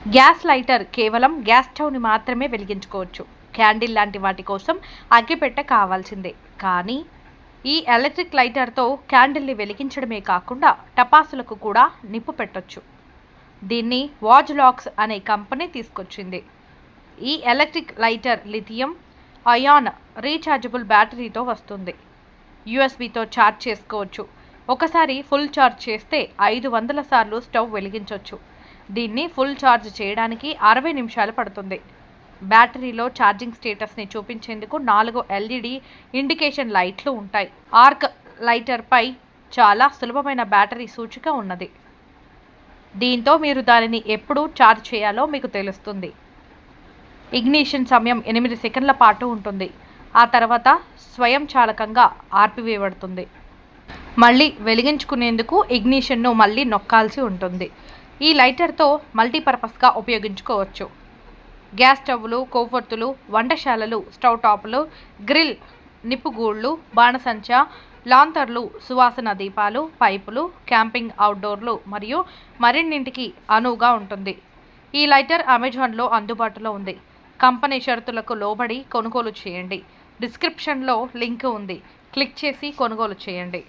Gas lighter కేవలం gas స్టవ్ని మాత్రమే వెలిగించుకోవచ్చు. క్యాండిల్ లాంటి వాటి కోసం అగ్గిపెట్టె కావాల్సిందే. కానీ ఈ ఎలక్ట్రిక్ లైటర్తో క్యాండిల్ని వెలిగించడమే కాకుండా టపాసులకు కూడా నిప్పు పెట్టొచ్చు. దీన్ని వాజ్ లాక్స్ అనే కంపెనీ తీసుకొచ్చింది. ఈ electric lighter lithium ion rechargeable బ్యాటరీతో వస్తుంది. యూఎస్బితో ఛార్జ్ చేసుకోవచ్చు. ఒకసారి ఫుల్ ఛార్జ్ చేస్తే ఐదు వందల సార్లు స్టవ్ వెలిగించవచ్చు దీన్ని ఫుల్ ఛార్జ్ చేయడానికి అరవై నిమిషాలు పడుతుంది. బ్యాటరీలో ఛార్జింగ్ స్టేటస్ని చూపించేందుకు నాలుగు ఎల్ఈడి ఇండికేషన్ లైట్లు ఉంటాయి. ఆర్క్ లైటర్పై చాలా సులభమైన బ్యాటరీ సూచిక ఉన్నది. దీంతో మీరు దానిని ఎప్పుడు ఛార్జ్ చేయాలో మీకు తెలుస్తుంది. ఇగ్నిషన్ సమయం ఎనిమిది సెకండ్ల పాటు ఉంటుంది. ఆ తర్వాత స్వయంచాలకంగా ఆర్పివేయబడుతుంది. మళ్ళీ వెలిగించుకునేందుకు ఇగ్నిషన్ను మళ్ళీ నొక్కాల్సి ఉంటుంది. ఈ లైటర్తో మల్టీపర్పస్గా ఉపయోగించుకోవచ్చు. గ్యాస్ స్టవ్లు కొవ్వొత్తులు వంటశాలలు స్టవ్ టాపులు గ్రిల్ నిప్పుగూళ్ళు బాణసంచ లాంతర్లు సువాసన దీపాలు పైపులు క్యాంపింగ్ అవుట్డోర్లు మరియు మరిన్నింటికి అనువుగా ఉంటుంది. ఈ లైటర్ అమెజాన్లో అందుబాటులో ఉంది. కంపెనీ షరతులకు లోబడి కొనుగోలు చేయండి. డిస్క్రిప్షన్లో లింక్ ఉంది. క్లిక్ చేసి కొనుగోలు చేయండి.